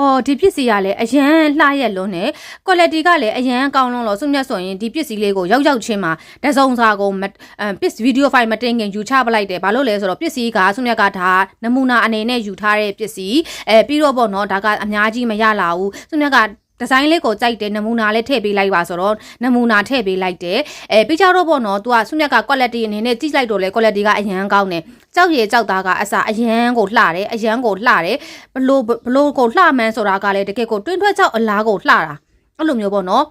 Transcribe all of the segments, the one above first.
အော်ဒီပစ္စည်းကလည်းအရန်လှရက်လွန်းနဲ့ quality ကလည်းအရန်ကောင်းလွန်းလို့စုမြတ်ဆိုရင်ဒီပစ္စည်းလေးကိုရောက်ရောက်ချင်းမှာတစုံစာကိုမအဲပစ္စည်းဗီဒီယိုဖိုင်မတင်ခင်ယူချပလိုက်တယ်ဘာလို့လဲဆိုတော့ပစ္စည်းကစုမြတ်ကဒါနမူနာအနေနဲ့ယူထားတဲ့ပစ္စည်းအဲပြီးတော့ပေါ့နော်ဒါကအများကြီးမရလာဘူးစုမြတ်က ဒီဇိုင်းလေးကိုကြိုက်တယ်နမူနာလေးထည့်ပေးလိုက်ပါဆိုတော့နမူနာထည့်ပေးလိုက်တယ်အဲပြီးကြတော့ပေါ့နော် तू ကဆုမြတ်က quality အနေနဲ့ကြည့်လိုက်တော့လေ quality ကအရန်ကောင်းတယ်ကြောက်ရည်ကြောက်သားကအစားအရန်ကိုလှတယ်အရန်ကိုလှတယ်ဘလို့ဘလို့ကိုလှမှန်းဆိုတာကလည်းတကယ်ကိုတွင်းထွက်ကြောက်အလားကိုလှတာအဲ့လိုမျိုးပေါ့နော်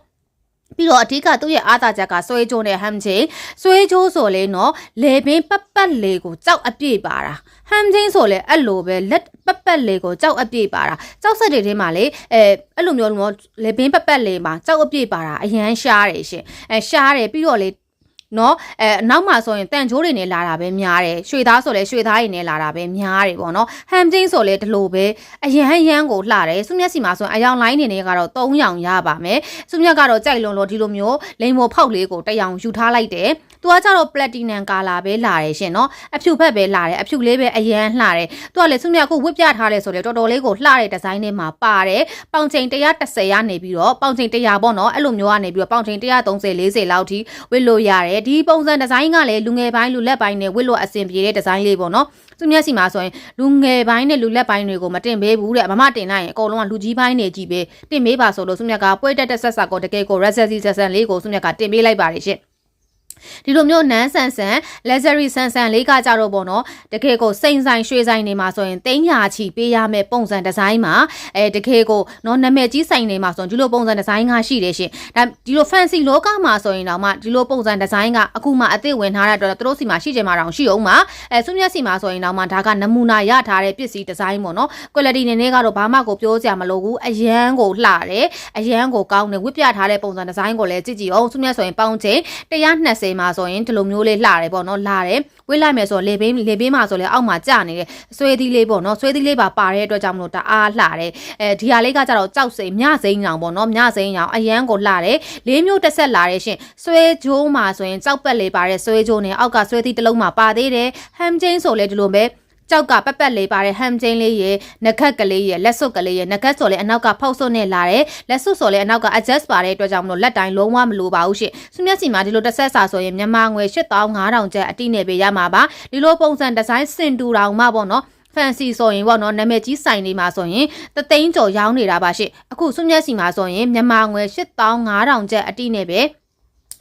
ပြီးတော့အဓိကသူ့ရဲ့အားသာချက်ကဆွဲချိုးနဲ့ဟမ်ချင်းဆွဲချိုးဆိုလေနော်လေပင်ပတ်ပတ်လေးကိုကြောက်အပြည့်ပါတာဟမ်ချင်းဆိုလေအဲ့လိုပဲလက်ပတ်ပတ်လေးကိုကြောက်အပြည့်ပါတာကြောက်ဆက်တွေထဲမှာလေအဲအဲ့လိုမျိုးလို့လေပင်ပတ်ပတ်လေးမှာကြောက်အပြည့်ပါတာအရန်ရှားတယ်ရှင်အဲရှားတယ်ပြီးတော့လေ နော်အဲနောက်မှဆိုရင်တန်ချိုးတွေနဲ့လာတာပဲများတယ်ရွှေသားဆိုလဲရွှေသားတွေနဲ့လာတာပဲများတယ်ပေါ့နော်ဟမ်ချင်းဆိုလဲဒီလိုပဲအရန်ရန်ကိုလှတယ်စုမျက်စီမှာဆိုရင်အယောင်လိုင်းနေနေကတော့3ရောင်ရပါမယ်စုမျက်ကတော့ကြိုက်လွန်လို့ဒီလိုမျိုးလိန်မောဖောက်လေးကိုတစ်ရောင်ယူထားလိုက်တယ် သူကကြတော့ platinum color ပဲလာတယ်ရှင်နော်အဖြူဖက်ပဲလာတယ်အဖြူလေးပဲအရန်လှတယ်သူကလေစုမြတ်အခုဝစ်ပြထားတယ်ဆိုလေတော်တော်လေးကိုလှတဲ့ဒီဇိုင်းနဲ့မှာပါတယ်ပေါင်ချိန်130ရနေပြီးတော့ပေါင်ချိန်100ပေါ့နော်အဲ့လိုမျိုးကနေပြီးတော့ပေါင်ချိန်130 40လောက်ထိဝစ်လို့ရတယ်ဒီပုံစံဒီဇိုင်းကလည်းလူငယ်ပိုင်းလူလက်ပိုင်းနဲ့ဝစ်လို့အဆင်ပြေတဲ့ဒီဇိုင်းလေးပေါ့နော်သူမျက်စီမှာဆိုရင်လူငယ်ပိုင်းနဲ့လူလက်ပိုင်းတွေကိုမတင်ပေးဘူးတဲ့မမတင်နိုင်ရင်အကုန်လုံးကလူကြီးပိုင်းတွေကြီးပဲတင်ပေးပါဆိုလို့စုမြတ်ကပွဲတက်တက်ဆက်ဆက်ကိုတကယ်ကို recipe ဆက်ဆန်လေးကိုစုမြတ်ကတင်ပေးလိုက်ပါတယ်ရှင် ဒီလိုမျိုးနန်းဆန်ဆန် luxury ဆန်ဆန်လေးကကြတော့ပေါ့နော်တကယ်ကိုစိန်ဆိုင်ရွှေဆိုင်နေမှာဆိုရင်တိန်းညာချီပေးရမယ့်ပုံစံဒီဇိုင်းမှာအဲတကယ်ကိုနော်နာမည်ကြီးဆိုင်နေမှာဆိုရင်ဒီလိုပုံစံဒီဇိုင်းကရှိတယ်ရှင်ဒါဒီလို fancy လောကမှာဆိုရင်တော့မှဒီလိုပုံစံဒီဇိုင်းကအခုမှအသစ်ဝင်ထားတဲ့အတွက်သူတို့စီမှာရှိကြမှာတောင်ရှိအောင်မှာအဲစုမြတ်စီမှာဆိုရင်တော့မှဒါကနမူနာရထားတဲ့ပစ္စည်းဒီဇိုင်းပေါ့နော် quality နည်းနည်းကတော့ဘာမှကိုပြောစရာမလိုဘူးအရန်ကိုလှတယ်အရန်ကိုကောင်းတယ်ဝစ်ပြထားတဲ့ပုံစံဒီဇိုင်းကိုလည်းကြည့်ကြည့်အောင်စုမြတ်ဆိုရင်ပေါင်းချိန်120မှာဆိုရင်ဒီလိုမျိုးလေးလှတယ်ပေါ့နော်လှတယ်ဝိလိုက်မယ်ဆိုလေဘင်းလေဘင်းမှာဆိုလေအောက်မှာကျနေတယ်ဆွဲသီးလေးပေါ့နော်ဆွဲသီးလေးပါပါတဲ့အတွက်ကြောင့်မလို့တအားလှတယ်အဲဒီဟာလေးကကြတော့ကြောက်စိမ်မြစိမ်ရောင်ပေါ့နော်မြစိမ်ရောင်အရန်ကိုလှတယ်လေးမျိုးတစ်ဆက်လာတယ်ရှင်ဆွဲကြိုးမှာဆိုရင်ကြောက်ပက်လေးပါတဲ့ဆွဲကြိုးနဲ့အောက်ကဆွဲသီးတစ်လုံးမှာပါသေးတယ်ဟမ်ချင်းဆိုလေဒီလိုပဲ ကြောက်ကပက်ပက်လေးပါတဲ့ဟမ်ချင်းလေးရယ်နခက်ကလေးရယ်လက်စွပ်ကလေးရယ်နခက်ဆိုလဲအနောက်ကဖောက်စွပ်နဲ့လာတယ်လက်စွပ်ဆိုလဲအနောက်က adjust ပါတဲ့အတွက်ကြောင့်မလို့လက်တိုင်းလုံးဝမလိုပါဘူးရှင့်စုမျက်စီမှာဒီလိုတစ်ဆက်စာဆိုရင်မြန်မာငွေ8500ကျပ်အတိနဲ့ပေးရမှာပါဒီလိုပုံစံဒီဇိုင်းစင်တူတောင်မှပေါ့နော် fancy ဆိုရင်ပေါ့နော်နာမည်ကြီးဆိုင်တွေမှာဆိုရင်တသိန်းကျော်ရောင်းနေတာပါရှင့်အခုစုမျက်စီမှာဆိုရင်မြန်မာငွေ8500ကျပ်အတိနဲ့ပဲ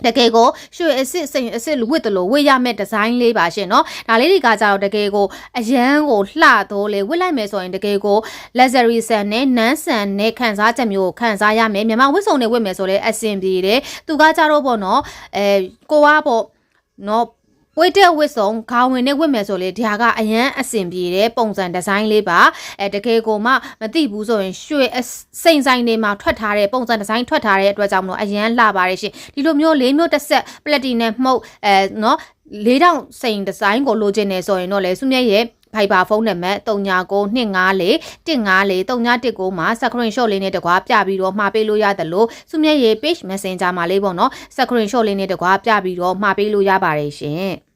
တကယ်ကိုရွှေအစ်စ်စိန်အစ်စ်ဝစ်တလို့ဝေရမဲ့ဒီဇိုင်းလေးပါရှင်နော်ဒါလေးတွေကကြတော့တကယ်ကိုအရန်ကိုလှတော့လေဝစ်လိုက်မယ်ဆိုရင်တကယ်ကို luxury ဆန်နဲ့နန်းဆန်နဲ့ခန်းစားချက်မျိုးကိုခန်းစားရမယ်မြန်မာဝစ်စုံတွေဝစ်မယ်ဆိုလဲအဆင်ပြေတယ်သူကကြတော့ပေါ့နော်အဲကိုကပေါ့နော် ဝိတက်ဝစ်စုံခေါင်းဝင်နဲ့ဝစ်မယ်ဆိုလေဒီဟာကအရန်အဆင်ပြေတဲ့ပုံစံဒီဇိုင်းလေးပါအဲတကယ်ကိုမှမသိဘူးဆိုရင်ရွှေစိန်ဆိုင်တွေမှာထွက်ထားတဲ့ပုံစံဒီဇိုင်းထွက်ထားတဲ့အတွက်ကြောင့်မလို့အရန်လှပါတယ်ရှင်ဒီလိုမျိုးလေးမျိုးတစ်ဆက်ပလက်တီနဲ့မှုတ်အဲနော်၄တောင်စိန်ဒီဇိုင်းကိုလိုချင်နေဆိုရင်တော့လေစုမြတ်ရဲ့ ဖိုင်ဘာဖုန်းနံပါတ်399254 154 3919မှာ screenshot လေးနဲ့တကွာပြပြီးတော့မှာပေးလို့ရတယ်လို့စုမြတ်ရဲ့ page messenger မှာလေးပေါ့နော် screenshot လေးနဲ့တကွာပြပြီးတော့မှာပေးလို့ရပါတယ်ရှင်